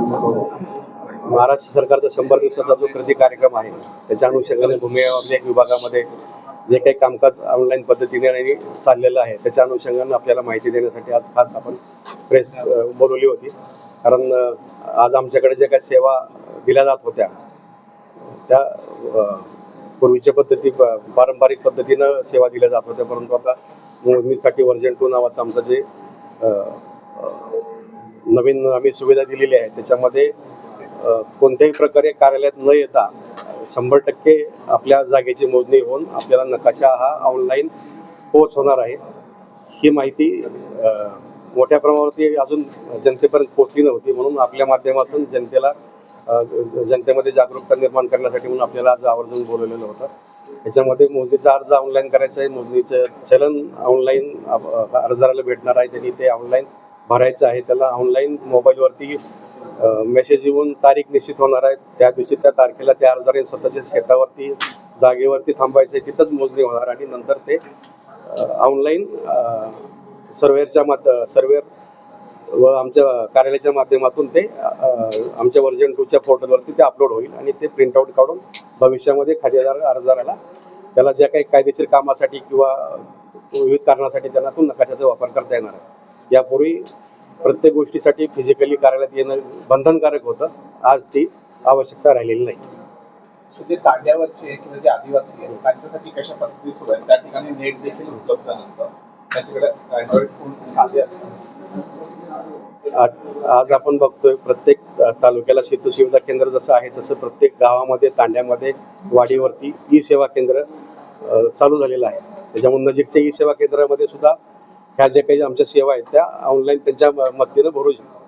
महाराष्ट्र सरकारचा शंभर दिवसाचा जो कृती कार्यक्रम आहे त्याच्या अनुषंगाने भूमी अभिलेख विभागामध्ये जे काही कामकाज ऑनलाईन पद्धतीने आणि चाललेलं आहे त्याच्या अनुषंगाने आपल्याला माहिती देण्यासाठी आज खास आपण प्रेस बोलवली होती. कारण आज आमच्याकडे जे काही सेवा दिल्या जात होत्या त्या पूर्वीच्या पद्धती प- पारंपरिक पद्धतीनं सेवा दिल्या जात होत्या. परंतु आता मोजणीसाठी वर्जन टू नावाचं आमचं जे नवीन आम्ही सुविधा दिलेली आहे. त्याच्यामध्ये कोणत्याही प्रकारे कार्यालयात न येता शंभर टक्के आपल्या जागेची मोजणी होऊन आपल्याला नकाशा हा ऑनलाईन पोच होणार आहे. ही माहिती मोठ्या प्रमाणावरती अजून जनतेपर्यंत पोहोचली नव्हती. म्हणून आपल्या माध्यमातून जनतेला जनतेमध्ये जागरूकता निर्माण करण्यासाठी म्हणून आपल्याला आज आवर्जून बोलवलेलं होतं. याच्यामध्ये मोजणीचा अर्ज ऑनलाईन करायचा आहे. मोजणीचं चलन ऑनलाईन अर्जदाराला भेटणार आहे. त्यांनी ते ऑनलाईन भरायचं आहे त्याला ऑनलाईन मोबाईलवरती मेसेज येऊन तारीख निश्चित होणार आहे. त्या दिवशी त्या तारखेला त्या अर्जाने स्वतःच्या शेतावरती जागेवरती थांबायचं आहे तिथंच मोजणी होणार आणि नंतर ते ऑनलाईन सर्वेअरच्या मा सर्वेअर व आमच्या कार्यालयाच्या माध्यमातून ते आमच्या वर्जन टूच्या पोर्टलवरती ते अपलोड होईल आणि ते प्रिंटआउट काढून भविष्यामध्ये खातेदार अर्जदाराला त्याला ज्या काही कायदेशीर कामासाठी किंवा विविध कारणासाठी त्यांना तो नकाशाचा वापर करता येणार आहे. यापूर्वी प्रत्येक गोष्टीसाठी फिजिकली कार्यालयात येणं बंधनकारक होतं. आज ती आवश्यकता राहिलेली नाही. जे तांड्यावरचे किंवा जे आदिवासी आहेत त्यांच्यासाठी कशा पद्धती सुरू आहे त्या ठिकाणी नेट देखील उपलब्ध नसतं. त्यांच्याकडे अँड्रॉइड फोन साधे असतात. आज आज आपण बघतोय प्रत्येक तालुक्याला सेतू सुविधा केंद्र जसं आहे तसं प्रत्येक गावामध्ये तांड्यामध्ये वाडीवरती ई सेवा केंद्र चालू झालेलं आहे. त्याच्यामुळे नजीकच्या ई सेवा केंद्रामध्ये सुद्धा ह्या ज्या काही आमच्या सेवा आहेत त्या ऑनलाईन त्यांच्या मदतीनं भरू शकतो.